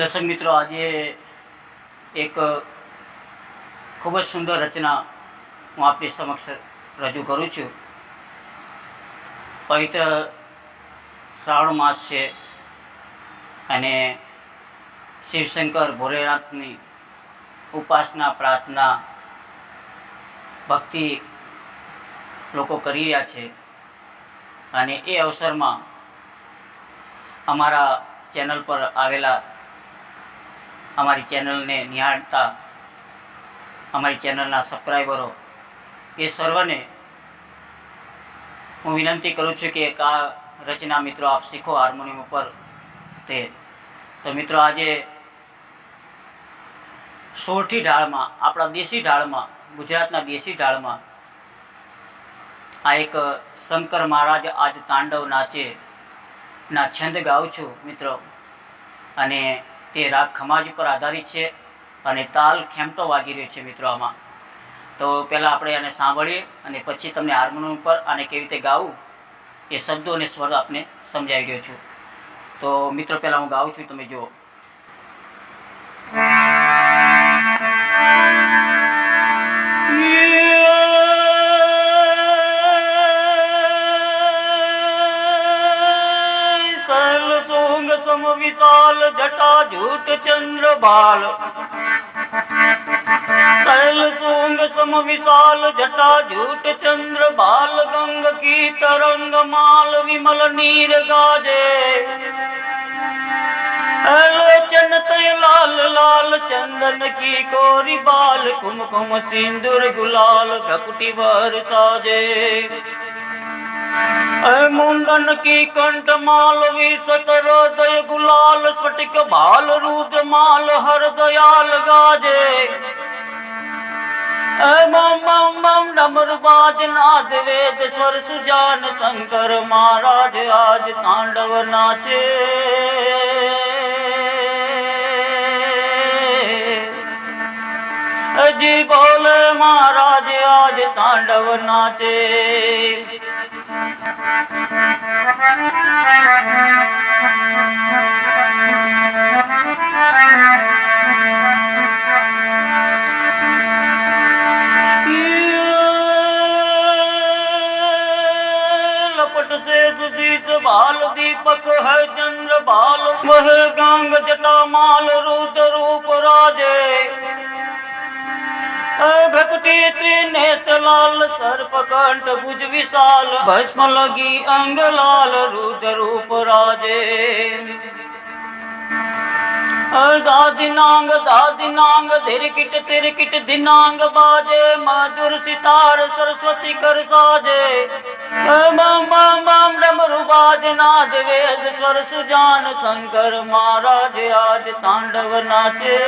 દર્શક મિત્રો, આજે એક ખૂબ જ સુંદર રચના હું આપની સમક્ષ રજૂ કરું છું. પવિત્ર શ્રાવણ માસ છે અને શિવશંકર ભોલેનાથની ઉપાસના, પ્રાર્થના, ભક્તિ લોકો કરી રહ્યા છે અને એ અવસરમાં અમારા ચેનલ પર આવેલા અમારી ચેનલને નિહાળતા, અમારી ચેનલના સબસ્ક્રાઈબરો એ સર્વને હું વિનંતી કરું છું કે આ રચના મિત્રો આપ શીખો હાર્મોનિયમ ઉપર તે. તો મિત્રો આજે સોરઠી ઢાળમાં, આપણા દેશી ઢાળમાં, ગુજરાતના દેશી ઢાળમાં આ એક શંકર મહારાજ આજ તાંડવ નાચે, ના છંદ ગાઉં છું મિત્રો. અને તે રાગ ખમાજ ઉપર આધારિત છે અને તાલ ખેમટો વાગી રહ્યો છે મિત્રો આમાં. તો પહેલાં આપણે આને સાંભળીએ અને પછી તમને હાર્મોનિયમ ઉપર આને કેવી રીતે ગાવું એ શબ્દો અને સ્વર આપને સમજાવી રહ્યો છું. તો મિત્રો, પહેલાં હું ગાઉં છું, તમે જુઓ. ब्रह्म विशाल जटा झूट चंद्र बाल। शैल सुंग सम विशाल जटा झूठ चंद्र बाल। गंग की तरंग माल विमल नीर गाजे। चन तय लाल लाल चंदन की कोरी बाल। कुमकुम सिंदूर गुलाल ककुटी भर साजे। મુંડન કી કંઠ માલ વિસત હૃદય ગુલાલ સ્ફટિક ભાલ રુદ્ર માલ હર દયાલ ગાજે। બમ બમ બમ ડમર બાજ નાદ વેદ સ્વર સુજાન શંકર મહારાજ આજ તાંડવ નાચે। જી બોલે મહારાજ આજ તાંડવ નાચે। बाल दीपक है चंद्र बाल। वह गंग जटा माल रुद्र रूप राजे। ભક્તિ ત્રિનેત લાલ, સર્પકંઠ ભુજ વિશાલ, ભસ્મ લગી અંગ લાલ રુદ્ર રૂપ રાજે દાદિનાંગ દાદિનાંગ, ધીરકીટ, તિરકીટ દિનાંગ બાજે, મધુર સિતાર સરસ્વતી કર સાજે. બમ બમ બમ ડમરુ બાજ નાદ વેદ સ્વર સુજાન શંકર મહારાજ આજ તાંડવ નાચે.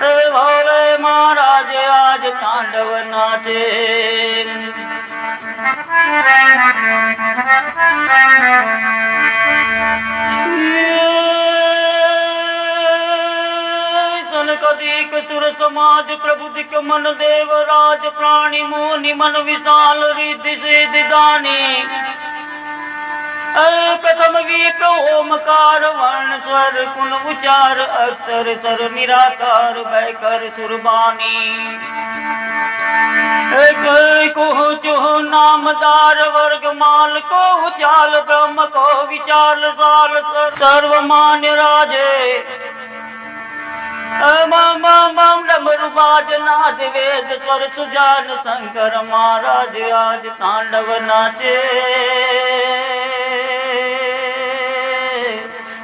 नाचे हे भोले महाराज आज तांडव नाचे कदीक सुर समाज प्रभु दिक मन देव राज प्राणी मोनि मन विशाल रिद्धि सिद्धि दानी પ્રથમ વીટ ઓમકાર વર્ણ સ્વર કુલ ઉચાર અક્ષર, સર, નિરાકાર બૈકર સુરબાની. કહો જો નામદાર, વર્ગ, માલ કો ચાલ, બ્રહ્મ કો વિચાર, સાલ સર્વ માન્ય રાજે. મમ મમ ડમરુબાજ, નાદ, વેદ, સ્વર, સુજાન, શંકર, મહારાજ, આજ તાંડવ નાચે.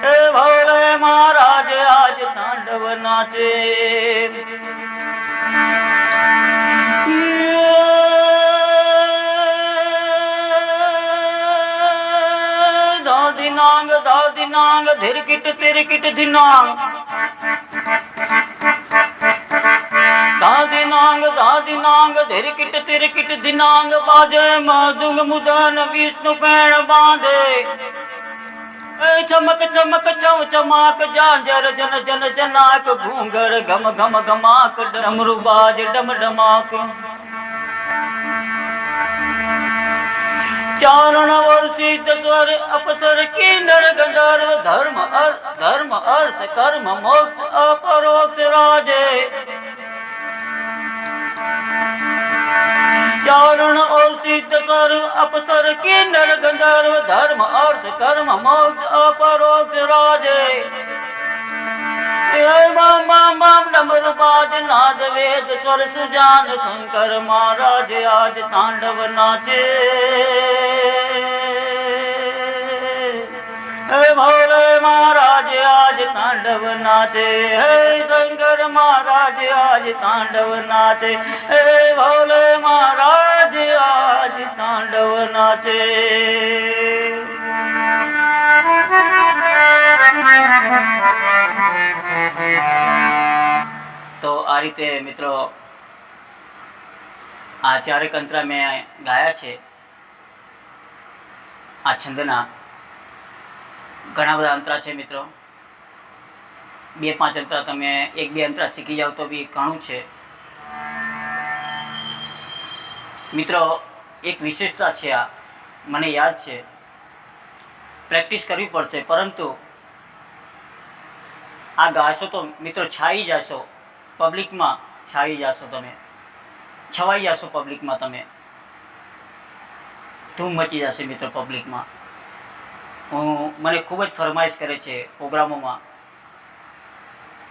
એ ભોલે મહારાજ, આજ તાંડવ નાચે. દિનાંગ ધા દિનાંગ ધીરકિટ, તિરકિટ દિનાંગ ધા દિનાંગ ધા દિનાંગ ધીરકિટ, તિરકિટ દિનાંગ બાજે મધુંગ મુદન, વિષ્ણુ પેણ બાંધે. ચમક ચમક, ચમ, ચમાક, જાંજર, જન જન, જનાક, ઘૂંઘર ઘમ ઘમ ઘમાક ડમરુ બાજ, ડમ, ડમાક. ચારણ વર્ષી સ્વર અપસર કિન્નર ગંધર્વ, ધર્મ અર્થ ધર્મ, અર્થ, કર્મ, મોક્ષ, અપરોક્ષ, રાજે. ચારણ સર્વ અપસર કિન્નર ગંધર્વ, ધર્મ, અર્થ, કર્મ, મોક્ષ, અપરોક્ષ રાજે. બમ બમ બમ ડમરુ બાજ, નાદ, વેદ, સ્વર, સુજાન, શંકર મહારાજ આજ તાંડવ નાચે હે શંકર મહારાજ, આજ તાંડવ નાચે હે ભોલે મહારાજ, આજ તાંડવ નાચે તો આ રીતે મિત્રો, આ ચારેક અંતરા મેં ગાયા છે. આ છંદના ઘણા બધા અંતરા છે મિત્રો. બે પાંચ અંતરા તમે એક બે અંતરા શીખી જાઓ તો બી ઘણું છે. મિત્રો, એક વિશેષતા છે આ. મને યાદ છે. પ્રેક્ટિસ કરવી પડશે, પરંતુ આ ગાશો તો મિત્રો છાઈ જશો. પબ્લિકમાં છાઈ જશો તમે. છવાઈ જશો પબ્લિકમાં તમે. ધૂમ મચી જશે મિત્રો પબ્લિકમાં. હું, મને ખૂબ જ ફરમાઈશ કરે છે પ્રોગ્રામોમાં.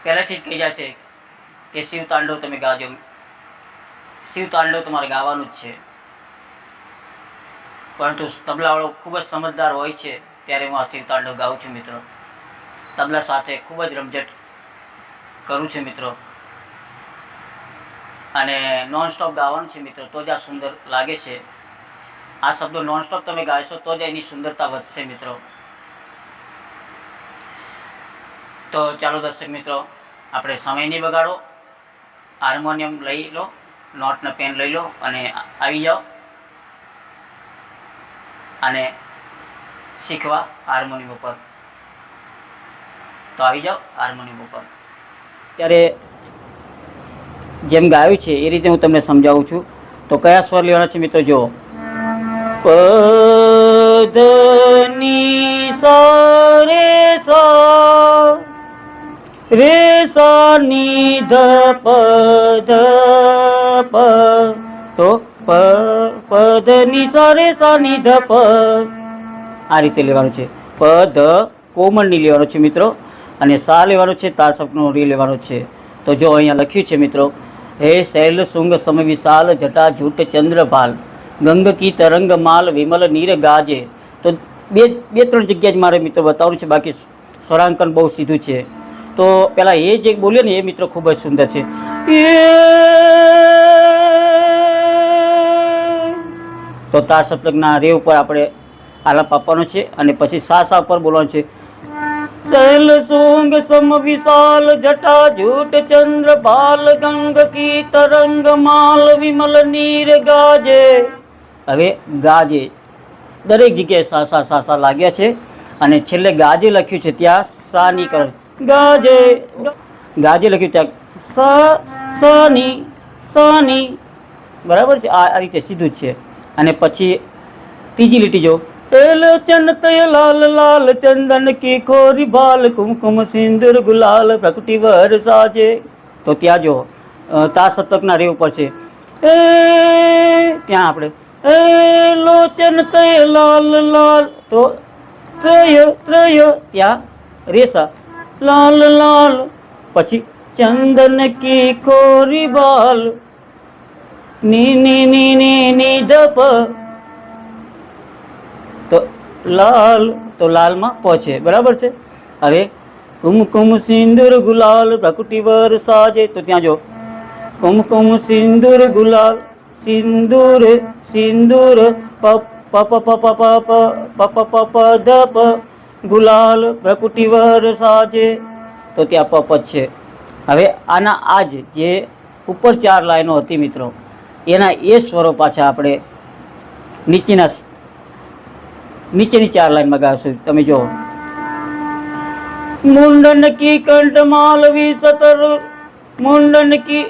પહેલેથી જ કહી જાય છે કે શિવ તાંડવ તમે ગાજો. શિવ તાંડવ તમારે ગાવાનું જ છે. પરંતુ તબલાવાળો ખૂબ જ સમજદાર હોય છે ત્યારે હું આ શિવ તાંડવ ગાઉં છું મિત્રો. તબલા સાથે ખૂબ જ રમઝટ કરું છું મિત્રો. અને નોન સ્ટોપ ગાવાનું છે મિત્રો, તો જ આ સુંદર લાગે છે. આ શબ્દો નોન સ્ટોપ તમે ગાશો તો જ એની સુંદરતા વધશે મિત્રો. તો ચાલો દર્શક મિત્રો આપણે સમય નહીં બગાડો. હાર્મોનિયમ લઈ લો, નોટનો પેન લઈ લો અને આવી જાઓ. અને શીખવા હાર્મોનિયમ ઉપર. તો આવી જાઓ હાર્મોનિયમ ઉપર. ત્યારે જેમ ગાયું છે એ રીતે હું તમને સમજાવું છું. તો કયા સ્વર લેવાના છે મિત્રો જુઓ. પદની સા રે સા રે સ ની ધ પ ધ પ તો પ પદની સા રે સા ની ધ પ આ રીતે લેવાનું છે. પ ધ કોમળની લેવાનું છે મિત્રો. અને સા લેવાનું છે, તાર શબ્દનો રી લેવાનો છે. તો જો અહીંયા લખ્યું છે મિત્રો, હે શૈલ શુંગ સમ વિશાલ જટા જૂટ ચંદ્ર ભાલ. તરંગ માલ વિમલ નીર ગાજે. તો બે બે, ત્રણ જગ્યાએ જ મારે મિત્રો બતાવવાનું છે. બાકી સ્વરાંકન બહુ સીધું છે. તો પેલા એ જે બોલ્યો ને, એ મિત્રો ખૂબ જ સુંદર છે. તો તાર સપ્તકના રે ઉપર આપણે આલાપ આપવાનો છે અને પછી સા સા ઉપર બોલવાનું છે. શૈલ સોંગ સમ વિશાલ, જટા જૂટ ચંદ્ર, બાલ ગંગ કી તરંગ, માલ વિમલ નીર ગાજે. હવે ગાજે. દરેક જગ્યાએ સા સા સા સા લાગ્યા છે અને છેલ્લે ગાજે લખ્યું છે, ત્યાં સા ની કરો ગાજે. ગાજે લખ્યું ત્યાં, સ સ, ની સ, ની. બરાબર છે? આ રીતે સીધું જ છે. અને પછી ત્રીજી લીટી જો લાલ લાલ ચંદન કી ખોરી બાલ કુમકુમ સિંદુર ગુલાલ, પ્રકૃતિ વર તો ત્યાં જો તા સતકના ઉપર છે. એ, ત્યાં આપણે એ લોચન તય લાલ લાલ. તો ત્રય ત્રય, ત્યાં રેસા. લાલ લાલ પછી ચંદન કી કોરી બાલની ની ની ની ની ધપ તો લાલ તો લાલમાં પહોંચે બરાબર છે હવે કુમકુમ સિંદુર ગુલાલ પ્રકૃતિ વર સાજે તો ત્યાં જો કુમકુમ સિંદુર ગુલાલ સિંદુર સિંદુર પ પ પ પપ પપ પપ ધ ગુલાલ પ્રકૃતિવર સાજે. તો ત્યાં પ પ છે. હવે આના આજ જે ઉપર ચાર લાઈનો હતી મિત્રો, એના એ સ્વરો પાછા આપણે નીચેના નીચેની ચાર લાઈનમાં ગાશું તમે જો મુંડન કી કંઠ માલવી સતર, મુંડન કી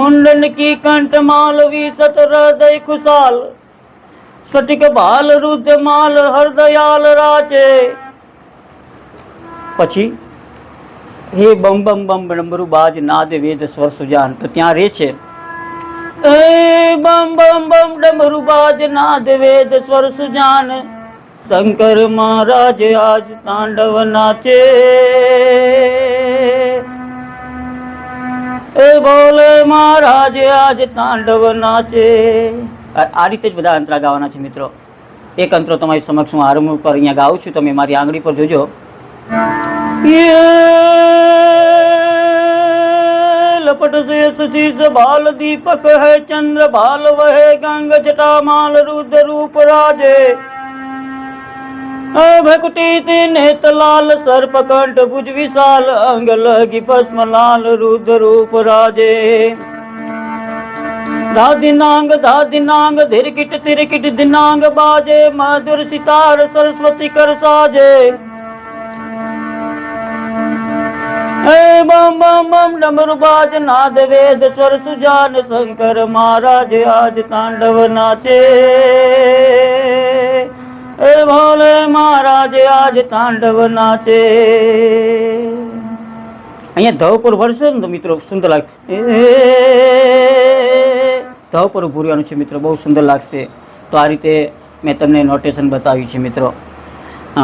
મુંડન કી કંઠ માલવી સતર હૃદય ખુશાલ. સ્ફટિક ભાલ રુદ્ર માલ હરદયાલ રાચે. પછી હે બમ બમ બમ ડમરુ બાજ નાદ વેદ સ્વર સુજાન. તો ત્યાં રહે છે. હે બમ બમ બમ ડમરુ બાજ નાદ વેદ સ્વર સુજાન. શંકર મહારાજ આજ તાંડવ નાચે. એ બોલે મહારાજ આજ તાંડવ નાચે. આ રીતે જ બધા અંતરા ગાવાના છે મિત્રો. એક અંતરો તમારી સમક્ષ હું આરંભ પર અહીંયા ગાઉં છું. તમે મારી આંગળી પર જોજો. ये लपट शेष शीस बाल दीपक है चंद्र बाल वह गंग जटा माल रुद्र रूप राजे भकुटी नेत लाल सर्प कंठ भुज विशाल अंग लगी भस्म लाल रुद्र रूप राजे धा दिनांग धा दिनांग धिरकिट तिरकिट दिनांग बाजे मधुर सितार सरस्वती कर साजे હે બમ બમ બમ ડમરુબાજ નાદ વેદ સ્વર સુજાન શંકર મહારાજ આજ તાંડવ નાચે. હે ભોલે મહારાજ આજ તાંડવ નાચે. અહીંયા ધવ પર ભરશે ને તો મિત્રો સુંદર લાગે ધવપુર ધવ પર ભૂરવાનું છે મિત્રો, બહુ સુંદર લાગશે. તો આ રીતે મેં તમને નોટેશન બતાવ્યું છે મિત્રો.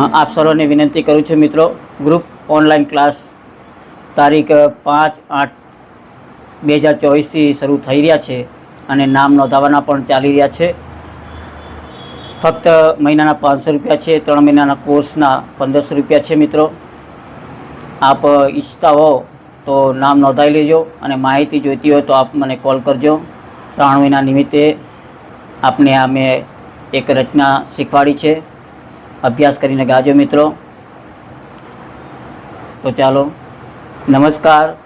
આપ સર્વને વિનંતી કરું છું મિત્રો ગ્રુપ ઓનલાઈન ક્લાસ તારીખ પાંચ આઠ બે હજાર ચોવીસથી શરૂ થઈ રહ્યા છે અને નામ નોંધાવવાના પણ ચાલી રહ્યા છે. ફક્ત મહિનાના પાંચસો રૂપિયા છે, ત્રણ મહિનાના કોર્સના પંદરસો રૂપિયા છે મિત્રો. આપ ઈચ્છતા હો તો નામ નોંધાવી લેજો અને માહિતી જોઈતી હોય તો આપ મને કોલ કરજો. શ્રાવણ મહિના નિમિત્તે આપને આ મેં એક રચના શીખવાડી છે. અભ્યાસ કરીને ગાજો મિત્રો. તો ચાલો. નમસ્કાર.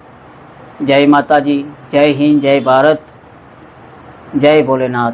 જય માતાજી. જય હિન્દ જય ભારત. જય ભોલેનાથ.